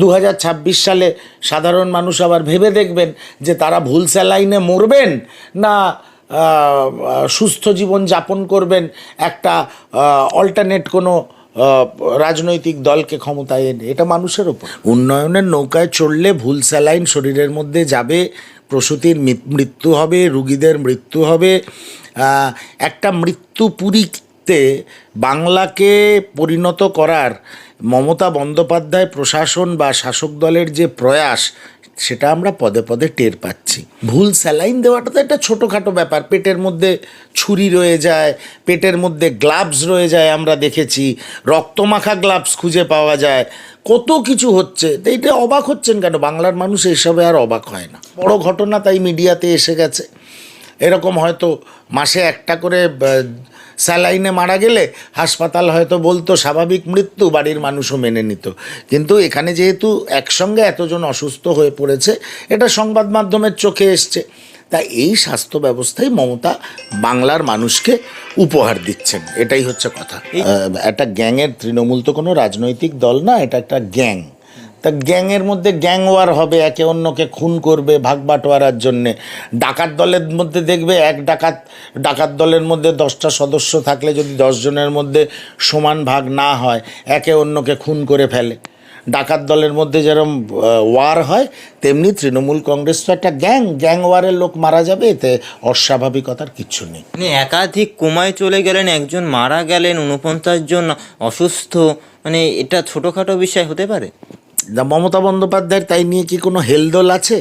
দু হাজার ছাব্বিশ সালে সাধারণ মানুষ আবার ভেবে দেখবেন যে তারা ভুল স্যালাইনে মরবেন না সুস্থ জীবন যাপন করবেন। একটা অল্টারনেট কোনো রাজনৈতিক দলকে ক্ষমতায় এনে। এটা মানুষের ওপর। উন্নয়নের নৌকায় চড়লে ভুল স্যালাইন শরীরের মধ্যে যাবে, প্রসূতির মৃত্যু হবে, রুগীদের মৃত্যু হবে একটা মৃত্যুপুরীতে বাংলাকে পরিণত করার মমতা বন্দ্যোপাধ্যায় প্রশাসন বা শাসক দলের যে প্রয়াস, সেটা আমরা পদে পদে টের পাচ্ছি। ভুল স্যালাইন দেওয়াটা তো একটা ছোটোখাটো ব্যাপার। পেটের মধ্যে ছুরি রয়ে যায়, পেটের মধ্যে গ্লাভস রয়ে যায় আমরা দেখেছি, রক্তমাখা গ্লাভস খুঁজে পাওয়া যায়, কত কিছু হচ্ছে। তো এটা অবাক হচ্ছেন কেন? বাংলার মানুষ এসবে আর অবাক হয় না। বড় ঘটনা তাই মিডিয়াতে এসে গেছে। এরকম হয়তো মাসে একটা করে স্যালাইনে মারা গেলে হাসপাতাল হয়তো বলতো স্বাভাবিক মৃত্যু বাড়ির মানুষও মেনে নিত। কিন্তু এখানে যেহেতু একসঙ্গে এতজন অসুস্থ হয়ে পড়েছে এটা সংবাদ মাধ্যমের চোখে এসছে। তাই এই স্বাস্থ্য ব্যবস্থায় মমতা বাংলার মানুষকে উপহার দিচ্ছেন। এটাই হচ্ছে কথা। একটা গ্যাংয়ের তৃণমূল তো কোনো রাজনৈতিক দল না এটা একটা গ্যাং। তা গ্যাংয়ের মধ্যে গ্যাং ওয়ার হবে, একে অন্যকে খুন করবে ভাগ বাটোয়ারার জন্যে। ডাকাত দলের মধ্যে দেখবে এক ডাকাত ডাকাত দলের মধ্যে দশটা সদস্য থাকলে যদি দশজনের মধ্যে সমান ভাগ না হয়, একে অন্যকে খুন করে ফেলে। ডাকাত দলের মধ্যে যেরকম ওয়ার হয়, তেমনি তৃণমূল কংগ্রেস তো একটা গ্যাং গ্যাং ওয়ারের লোক মারা যাবে, এতে অস্বাভাবিকতার কিচ্ছু নেই। মানে একাধিক কোমায় চলে গেলেন, একজন মারা গেলেন উনপঞ্চাশ জন অসুস্থ মানে এটা ছোটোখাটো বিষয় হতে পারে? মমতা বন্দ্যোপাধ্যায়ের তাই নিয়ে কি কোনো হেলদোল আছে?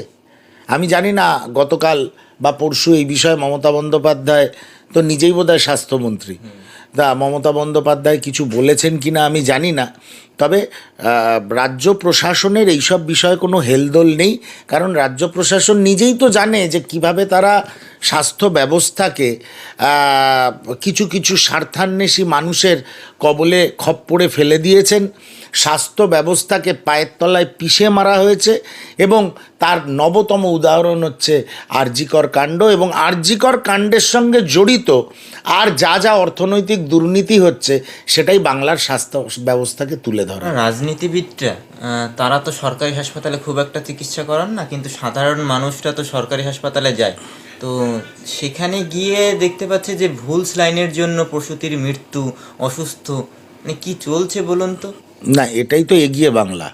আমি জানি না, গতকাল বা পরশু এই বিষয়ে মমতা বন্দ্যোপাধ্যায় তো নিজেই বোধহয় স্বাস্থ্যমন্ত্রী। তা মমতা বন্দ্যোপাধ্যায় কিছু বলেছেন কি না আমি জানি না। তবে রাজ্য প্রশাসনের এইসব বিষয়ে কোনো হেলদোল নেই, কারণ রাজ্য প্রশাসন নিজেই তো জানে যে কীভাবে তারা স্বাস্থ্য ব্যবস্থাকে কিছু কিছু স্বার্থান্বেষী মানুষের কবলে খপ্পরে ফেলে দিয়েছেন। স্বাস্থ্য ব্যবস্থাকে পায়ের তলায় পিষে মারা হয়েছে এবং তার নবতম উদাহরণ হচ্ছে আরজিকর কাণ্ড এবং আরজিকর কাণ্ডের সঙ্গে জড়িত আর যা যা অর্থনৈতিক দুর্নীতি হচ্ছে সেটাই বাংলার স্বাস্থ্য ব্যবস্থাকে তুলে ধরা। রাজনীতিবিদরা তারা তো সরকারি হাসপাতালে খুব একটা চিকিৎসা করান না, কিন্তু সাধারণ মানুষরা তো সরকারি হাসপাতালে যায়। তো সেখানে গিয়ে দেখতে পাচ্ছে যে ভুল লাইনের জন্য প্রসূতির মৃত্যু, অসুস্থ মানে কি চলছে বলুন তো? না, এটাই তো এগিয়ে বাংলা।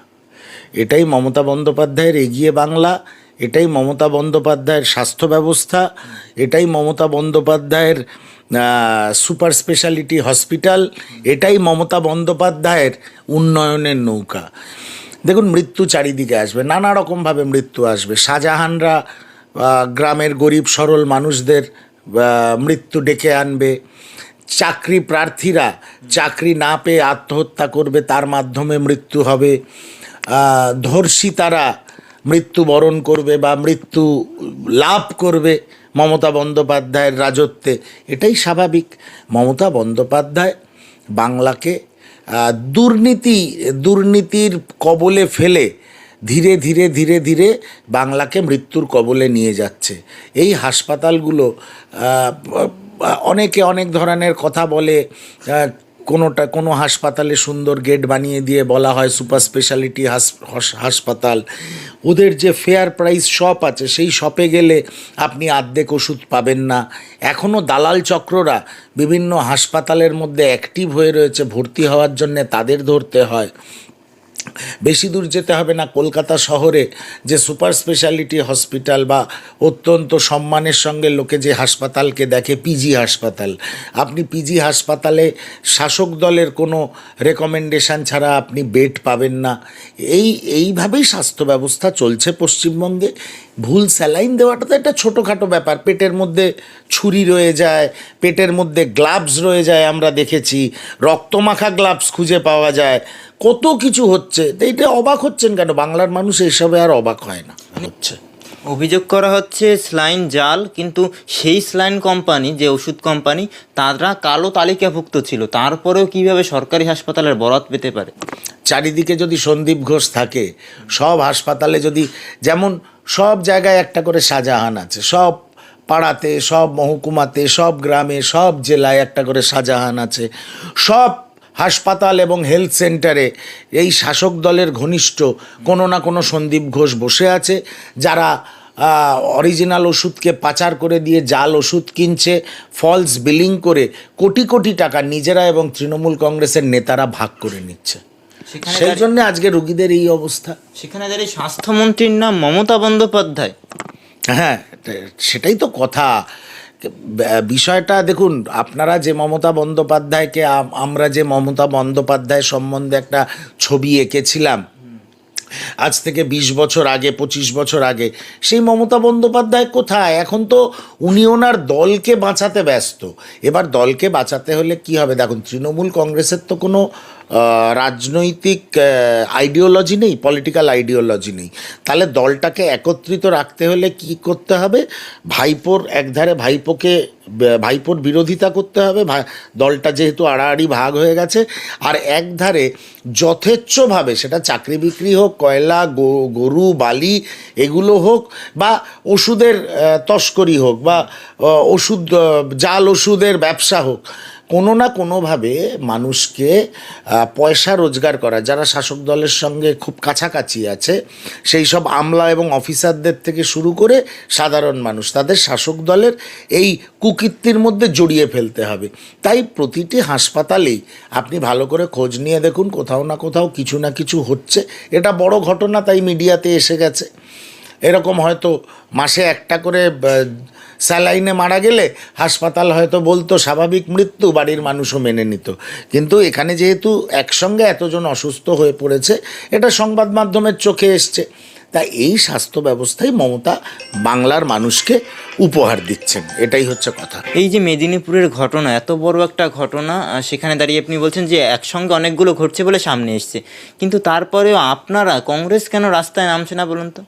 এটাই মমতা বন্দ্যোপাধ্যায়ের এগিয়ে বাংলা, এটাই মমতা বন্দ্যোপাধ্যায়ের স্বাস্থ্য ব্যবস্থা, এটাই মমতা বন্দ্যোপাধ্যায়ের সুপার স্পেশালিটি হসপিটাল, এটাই মমতা বন্দ্যোপাধ্যায়ের উন্নয়নের নৌকা। দেখুন, মৃত্যু চারিদিকে আসবে, নানা রকমভাবে মৃত্যু আসবে। শাহজাহানরা গ্রামের গরিব সরল মানুষদের মৃত্যু ডেকে আনবে। চাকরি প্রার্থীরা চাকরি না পেয়ে আত্মহত্যা করবে, তার মাধ্যমে মৃত্যু হবে। ধর্ষিতারা মৃত্যুবরণ করবে বা মৃত্যু লাভ করবে মমতা বন্দ্যোপাধ্যায়ের রাজত্বে। এটাই স্বাভাবিক। মমতা বন্দ্যোপাধ্যায় বাংলাকে দুর্নীতি, দুর্নীতির কবলে ফেলে ধীরে ধীরে ধীরে ধীরে বাংলাকে মৃত্যুর কবলে নিয়ে যাচ্ছে। এই হাসপাতালগুলো অনেকে অনেক ধরনের কথা বলে কোনোটা, কোনো হাসপাতালে সুন্দর গেট বানিয়ে দিয়ে বলা হয় সুপার স্পেশালিটি হাসপাতাল। ওদের যে ফেয়ার প্রাইস শপ আছে, সেই শপে গেলে আপনি আর্ধেক ওষুধ পাবেন না। এখনও দালাল চক্ররা বিভিন্ন হাসপাতালের মধ্যে অ্যাক্টিভ হয়ে রয়েছে, ভর্তি হওয়ার জন্যে তাদের ধরতে হয়। বেশি দূর যেতে হবে না। কলকাতা শহরে যে সুপার স্পেশালিটি হসপিটাল বা অত্যন্ত সম্মানের সঙ্গে লোকে যে হাসপাতালকে দেখে পিজি হাসপাতাল। আপনি পিজি হাসপাতালে শাসক দলের কোনো রেকমেন্ডেশন ছাড়া আপনি বেড পাবেন না। এই, এইভাবেই স্বাস্থ্য ব্যবস্থা চলছে পশ্চিমবঙ্গে। ভুল স্যালাইন দেওয়াটা তো একটা ছোটোখাটো ব্যাপার। পেটের মধ্যে ছুরি রয়ে যায়, পেটের মধ্যে গ্লাভস রয়ে যায় আমরা দেখেছি। রক্তমাখা গ্লাভস খুঁজে পাওয়া যায়। কত কিছু হচ্ছে তো এটা অবাক হচ্ছেন কেন? বাংলার মানুষ এসবে আর অবাক হয় না হচ্ছে। অভিযোগ করা হচ্ছে স্লাইন জাল কিন্তু সেই স্লাইন কোম্পানি যে ওষুধ কোম্পানি তারা কালো তালিকাভুক্ত ছিল। তারপরেও কীভাবে সরকারি হাসপাতালের বরাত পেতে পারে? চারিদিকে যদি সন্দীপ ঘোষ থাকে সব হাসপাতালে যদি যেমন সব জায়গায় একটা করে শাহজাহান আছে সব পাড়াতে সব মহকুমাতে সব গ্রামে সব জেলায় একটা করে শাহজাহান আছে সব হাসপাতাল এবং হেলথ সেন্টারে এই শাসক দলের ঘনিষ্ঠ কোনো না কোনো সন্দীপ ঘোষ বসে আছে যারা অরিজিনাল ওষুধকে পাচার করে দিয়ে জাল ওষুধ কিনছে ফলস বিলিং করে কোটি কোটি টাকা নিজেরা এবং তৃণমূল কংগ্রেসের নেতারা ভাগ করে নিচ্ছে। সেই জন্য আজকে রুগীদের এই অবস্থা। সেখানে দাঁড়িয়ে স্বাস্থ্যমন্ত্রীর নাম মমতা বন্দ্যোপাধ্যায়। হ্যাঁ সেটাই তো কথা। বিষয়টা দেখুন, আপনারা যে মমতা বন্দ্যোপাধ্যায়কে আমরা যে মমতা বন্দ্যোপাধ্যায় সম্বন্ধে একটা ছবি এঁকেছিলাম, আজ থেকে ২০ বছর আগে, পঁচিশ বছর আগে, সেই মমতা বন্দ্যোপাধ্যায় কোথায়? এখন তো উনি ওনার দলকে বাঁচাতে ব্যস্ত। এবার দলকে বাঁচাতে হলে কি হবে? দেখুন, তৃণমূল কংগ্রেসের তো কোনো রাজনৈতিক আইডিওলজি নেই পলিটিক্যাল আইডিওলজি নেই। তাহলে দলটাকে একত্রিত রাখতে হলে কি করতে হবে? ভাইপোর একধারে ভাইপোকে, ভাইপোর বিরোধিতা করতে হবে। দলটা যেহেতু আড়াআড়ি ভাগ হয়ে গেছে, আর একধারে যথেচ্ছভাবে সেটা চাকরি বিক্রি হোক, কয়লা গরু, বালি, এগুলো হোক বা ওষুধের তস্করি হোক বা ওষুধ জাল ওষুধের ব্যবসা হোক কোনো না কোনোভাবে মানুষকে পয়সা রোজগার করা, যারা শাসক দলের সঙ্গে খুব কাছাকাছি আছে, সেই সব আমলা এবং অফিসারদের থেকে শুরু করে সাধারণ মানুষ, তাদের শাসক দলের এই কুকীর্তির মধ্যে জড়িয়ে ফেলতে হবে। তাই প্রতিটি হাসপাতালেই আপনি ভালো করে খোঁজ নিয়ে দেখুন, কোথাও না কোথাও কিছু না কিছু হচ্ছে। এটা বড় ঘটনা, তাই মিডিয়াতে এসে গেছে। এরকম হয়তো মাসে একটা করে স্যালাইনে মারা গেলে হাসপাতাল হয়তো বলতো স্বাভাবিক মৃত্যু, বাড়ির মানুষও মেনে নিত। কিন্তু এখানে যেহেতু একসঙ্গে এতজন অসুস্থ হয়ে পড়েছে, এটা সংবাদ মাধ্যমের চোখে এসছে। তা এই স্বাস্থ্য ব্যবস্থাই মমতা বাংলার মানুষকে উপহার দিচ্ছেন। এটাই হচ্ছে কথা। এই যে মেদিনীপুরের ঘটনা, এত বড় একটা ঘটনা সেখানে দাঁড়িয়ে আপনি বলছেন যে একসঙ্গে অনেকগুলো ঘটছে বলে সামনে এসছে। কিন্তু তারপরেও আপনারা, কংগ্রেস কেন রাস্তায় নামছে না বলুন তো?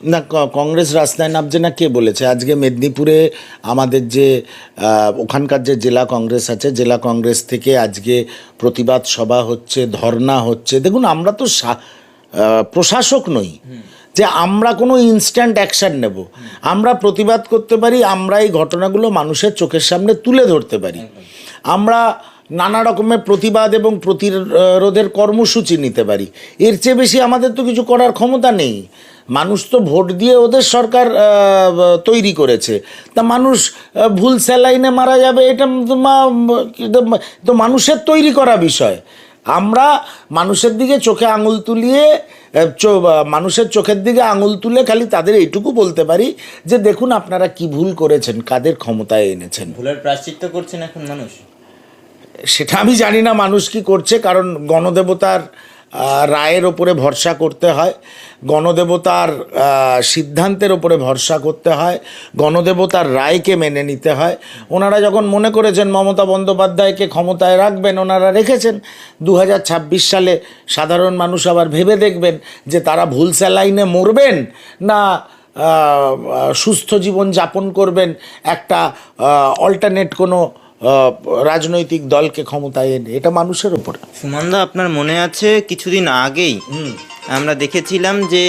না কংগ্রেস রাস্তায় নামছে না, কে বলেছে? আজকে মেদিনীপুরে আমাদের যে ওখানকার যে জেলা কংগ্রেস আছে, জেলা কংগ্রেস থেকে আজকে প্রতিবাদ সভা হচ্ছে ধর্না হচ্ছে। দেখুন, আমরা তো প্রশাসক নই। যে আমরা কোনো ইনস্ট্যান্ট অ্যাকশন নেব। আমরা প্রতিবাদ করতে পারি, আমরা এই ঘটনাগুলো মানুষের চোখের সামনে তুলে ধরতে পারি। আমরা নানা রকমের প্রতিবাদ এবং প্রতিরোধের কর্মসূচি নিতে পারি। এর চেয়ে বেশি আমাদের তো কিছু করার ক্ষমতা নেই। মানুষ তো ভোট দিয়ে ওদের সরকার তৈরি করেছে। তা মানুষ ভুল স্যালাইনে মারা যাবে এটা তো মানুষের তৈরি করা বিষয়। আমরা মানুষের দিকে চোখে আঙুল তুলিয়ে চো- মানুষের চোখের দিকে আঙুল তুলে খালি তাদের এইটুকু বলতে পারি যে দেখুন আপনারা কি ভুল করেছেন কাদের ক্ষমতায় এনেছেন। ভুলের প্রাশ্চিত্য করছেন এখন মানুষ? সেটা আমি জানি না মানুষ কি করছে কারণ গণদেবতার রায়ের ওপরে ভরসা করতে হয়, গণদেবতার সিদ্ধান্তের ওপরে ভরসা করতে হয়, গণদেবতার রায়কে মেনে নিতে হয়। ওনারা যখন মনে করেছেন মমতা বন্দ্যোপাধ্যায়কে ক্ষমতায় রাখবেন, ওনারা রেখেছেন। দু হাজার ছাব্বিশ সালে সাধারণ মানুষ আবার ভেবে দেখবেন যে তারা ভুল স্যালাইনে মরবেন না সুস্থ জীবন যাপন করবেন। একটা অল্টারনেট কোনো রাজনৈতিক দলকে ক্ষমতায় এনে এটা মানুষের ওপরে সুমনদা আপনার মনে আছে কিছুদিন আগেই আমরা দেখেছিলাম যে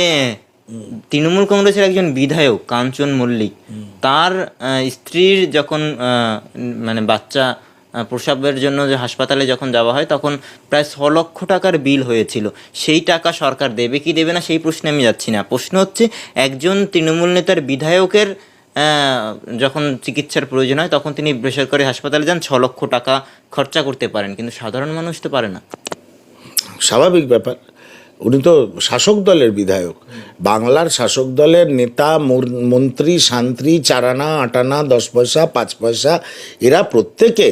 তৃণমূল কংগ্রেসের একজন বিধায়ক কাঞ্চন মল্লিক তার স্ত্রীর যখন মানে বাচ্চা প্রসবের জন্য যে হাসপাতালে যখন যাওয়া হয় তখন প্রায় ছ লক্ষ টাকার বিল হয়েছিল। সেই টাকা সরকার দেবে কি দেবে না সেই প্রশ্নে আমি যাচ্ছি না। প্রশ্ন হচ্ছে একজন তৃণমূল নেতার বিধায়কের যখন চিকিৎসার প্রয়োজন হয়, তখন তিনি বেসরকারি হাসপাতালে যান, ছ লক্ষ টাকা খরচা করতে পারেন, কিন্তু সাধারণ মানুষ তো পারে না। স্বাভাবিক ব্যাপার। উনি তো শাসক দলের বিধায়ক। বাংলার শাসক দলের নেতা মন্ত্রী, শান্ত্রী, চারানা, আটানা, দশ পয়সা, পাঁচ পয়সা, এরা প্রত্যেকে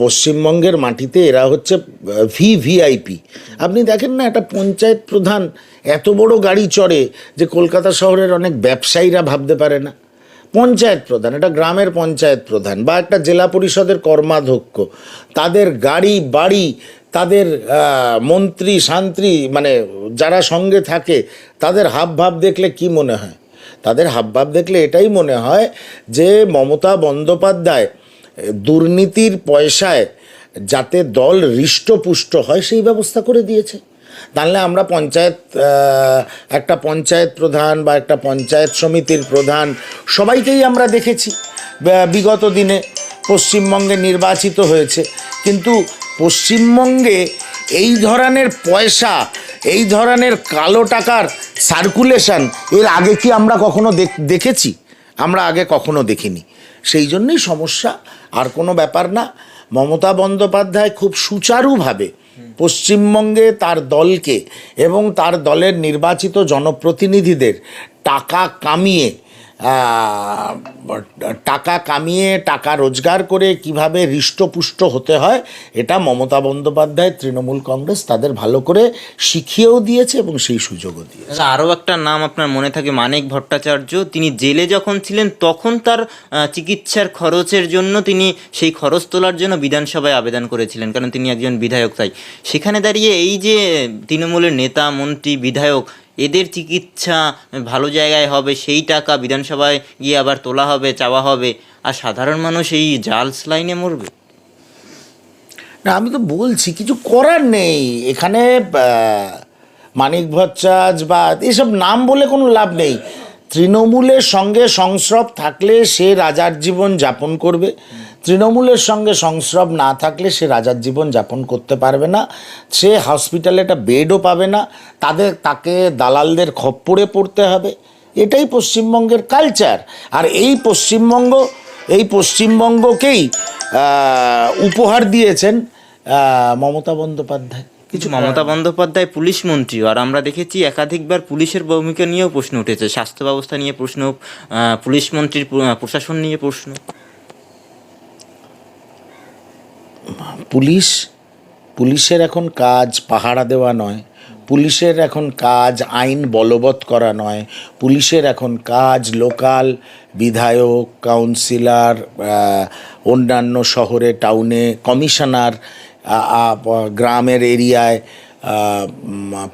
পশ্চিমবঙ্গের মাটিতে এরা হচ্ছে ভি ভিআইপি আপনি দেখেন না, একটা পঞ্চায়েত প্রধান এত বড় গাড়ি চড়ে যে কলকাতা শহরের অনেক ব্যবসায়ীরা ভাবতে পারে না। পঞ্চায়েত প্রধান, এটা গ্রামের পঞ্চায়েত প্রধান বা একটা জেলা পরিষদের কর্মাধ্যক্ষ, তাদের গাড়ি, বাড়ি, তাদের মন্ত্রী, শান্ত্রী মানে যারা সঙ্গে থাকে, তাদের হাব ভাব দেখলে কি মনে হয়? তাদের হাব ভাব দেখলে এটাই মনে হয় যে মমতা বন্দ্যোপাধ্যায়, দুর্নীতির পয়সায় যাতে দল হৃষ্টপুষ্ট হয়, সেই ব্যবস্থা করে দিয়েছে। তাহলে আমরা পঞ্চায়েত একটা পঞ্চায়েত প্রধান বা একটা পঞ্চায়েত সমিতির প্রধান সবাইকেই আমরা দেখেছি। বিগত দিনে পশ্চিমবঙ্গে নির্বাচিত হয়েছে। কিন্তু পশ্চিমবঙ্গে এই ধরনের পয়সা, এই ধরনের কালো টাকার সার্কুলেশন এর আগে কি আমরা কখনো দেখ- দেখেছি? আমরা আগে কখনো দেখিনি। সেই জন্যই সমস্যা আর কোনো ব্যাপার না। মমতা বন্দ্যোপাধ্যায় খুব সুচারুভাবে পশ্চিমবঙ্গে তার দলকে এবং তার দলের নির্বাচিত জনপ্রতিনিধিদের টাকা কামিয়ে টাকা কামিয়ে, টাকা রোজগার করে কীভাবে হৃষ্টপুষ্ট হতে হয়, এটা মমতা বন্দ্যোপাধ্যায়, তৃণমূল কংগ্রেস তাদের ভালো করে শিখিয়েও দিয়েছে এবং সেই সুযোগও দিয়েছে। আরও একটা নাম আপনার মনে থাকে, মানিক ভট্টাচার্য। তিনি জেলে যখন ছিলেন, তখন তার চিকিৎসার খরচের জন্য তিনি সেই খরচ তোলার জন্য বিধানসভায় আবেদন করেছিলেন, কারণ তিনি একজন বিধায়ক। তাই সেখানে দাঁড়িয়ে এই যে তৃণমূলের নেতা, মন্ত্রী, বিধায়ক এদের চিকিৎসা ভালো জায়গায় হবে, সেই টাকা বিধানসভায় গিয়ে আবার তোলা হবে, চাওয়া হবে। আর সাধারণ মানুষ এই জালস লাইনে মরবে। না, আমি তো বলছি, কিছু করার নেই। এখানে মানিক ভট্টাচ বা এসব নাম বলে কোনো লাভ নেই। তৃণমূলের সঙ্গে সংস্রব থাকলে সে রাজার জীবন যাপন করবে। তৃণমূলের সঙ্গে সংস্রব না থাকলে সে রাজার জীবন যাপন করতে পারবে না। সে হসপিটালে একটা বেডও পাবে না। তাদের, তাকে দালালদের খপ্পরে পড়তে হবে। এটাই পশ্চিমবঙ্গের কালচার আর এই পশ্চিমবঙ্গ, এই পশ্চিমবঙ্গকেই উপহার দিয়েছেন মমতা বন্দ্যোপাধ্যায়। কিছু মমতা বন্দ্যোপাধ্যায় পুলিশ মন্ত্রী আর আমরা দেখেছি একাধিকবার পুলিশের ভূমিকা নিয়েও প্রশ্ন উঠেছে। স্বাস্থ্য ব্যবস্থা নিয়ে প্রশ্ন পুলিশ মন্ত্রীর প্রশাসন নিয়ে প্রশ্ন। পুলিশ, পুলিশের এখন কাজ পাহারা দেওয়া নয়। পুলিশের এখন কাজ আইন বলবৎ করা নয়। পুলিশের এখন কাজ লোকাল বিধায়ক, কাউন্সিলর অন্যান্য শহরে, টাউনে কমিশনার গ্রামের এরিয়ায়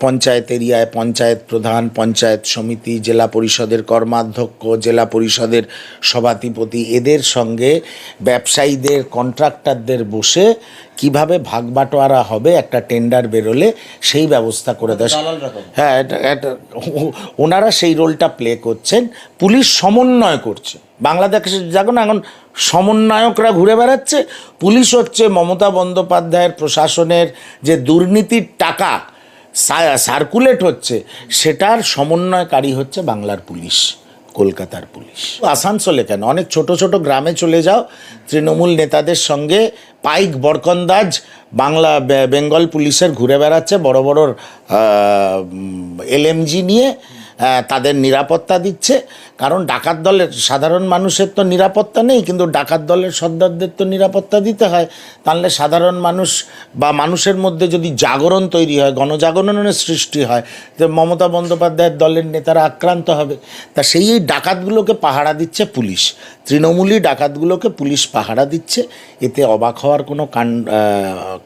পঞ্চায়েত এরিয়ায়, পঞ্চায়েত প্রধান, পঞ্চায়েত সমিতি, জেলা পরিষদের কর্মাধ্যক্ষ, জেলা পরিষদের সভাধিপতি, এদের সঙ্গে ব্যবসায়ীদের, কন্ট্রাক্টারদের বসে কীভাবে ভাগ বাটোয়ারা হবে একটা টেন্ডার বেরোলে সেই ব্যবস্থা করে দেয়। হ্যাঁ ওনারা সেই রোলটা প্লে করছেন। পুলিশ সমন্বয় করছে। বাংলাদেশে দেখো না এখন সমন্বয়করা ঘুরে বেড়াচ্ছে। পুলিশ হচ্ছে মমতা বন্দ্যোপাধ্যায়ের প্রশাসনের যে দুর্নীতির টাকা সার্কুলেট হচ্ছে সেটার সমন্বয়কারী হচ্ছে বাংলার পুলিশ কলকাতার পুলিশ। আসানসোলে কেন? অনেক ছোট ছোট গ্রামে চলে যাও তৃণমূল নেতাদের সঙ্গে পাইক বরকন্দাজ বাংলা বেঙ্গল পুলিশের ঘুরে বেড়াচ্ছে বড় বড় এলএমজি নিয়ে তাদের নিরাপত্তা দিচ্ছে। কারণ ডাকাত দলের, সাধারণ মানুষের তো নিরাপত্তা নেই, কিন্তু ডাকাত দলের সর্দারদের তো নিরাপত্তা দিতে হয়। তাহলে সাধারণ মানুষ বা মানুষের মধ্যে যদি জাগরণ তৈরি হয়, গণজাগরণের সৃষ্টি হয়, যে মমতা বন্দ্যোপাধ্যায়ের দলের নেতারা আক্রান্ত হবে, তা সেই এই ডাকাতগুলোকে পাহারা দিচ্ছে পুলিশ। তৃণমূলী ডাকাতগুলোকে পুলিশ পাহারা দিচ্ছে। এতে অবাক হওয়ার কোনো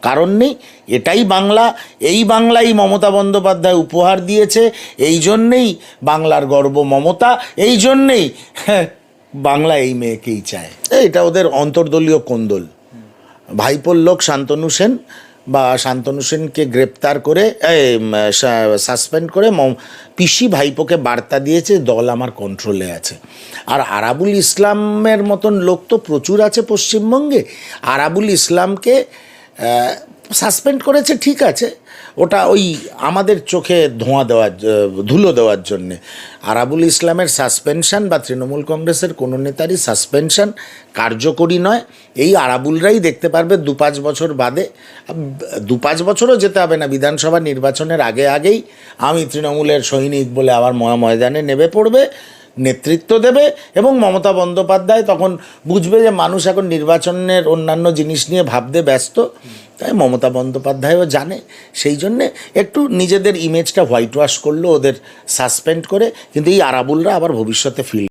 কারণ নেই। এটাই বাংলা, এই বাংলাই মমতা বন্দ্যোপাধ্যায় উপহার দিয়েছে, এই জন্যেই বাংলার গর্ব মমতা, এই জন্যেই হ্যাঁ, বাংলা এই মেয়েকেই চায়। এটা ওদের অন্তর্দলীয় কোন্দল। ভাইপোর লোক শান্তনু সেন বা শান্তনু সেনকে গ্রেপ্তার করে সাসপেন্ড করে পিসি ভাইপোকে বার্তা দিয়েছে দল আমার কন্ট্রোলে আছে। আর আরাবুল ইসলামের মতন লোক তো প্রচুর আছে পশ্চিমবঙ্গে। আরাবুল ইসলামকে সাসপেন্ড করেছে, ঠিক আছে। ওটা ওই আমাদের চোখে ধোঁয়া দেওয়ার ধুলো দেওয়ার জন্যে। আরাবুল ইসলামের সাসপেনশন বা তৃণমূল কংগ্রেসের কোনো নেতারই সাসপেনশন কার্যকরী নয়। এই আরাবুলরাই দেখতে পারবে দু পাঁচ বছর বাদে। দু পাঁচ বছরও যেতে হবে না, বিধানসভা নির্বাচনের আগে আগেই। আমি তৃণমূলের সৈনিক বলে আবার ময়- ময়দানে নেমে পড়বে। নেতৃত্ব দেবে এবং মমতা বন্দ্যোপাধ্যায় তখন বুঝবে যে মানুষ এখন নির্বাচনের অন্যান্য জিনিস নিয়ে ভাবতে ব্যস্ত। তাই মমতা বন্দ্যোপাধ্যায়ও জানে। সেই জন্যে একটু নিজেদের ইমেজটা হোয়াইট ওয়াশ করল, ওদের সাসপেন্ড করে। কিন্তু এই আরাবুলরা আবার ভবিষ্যতে ফিল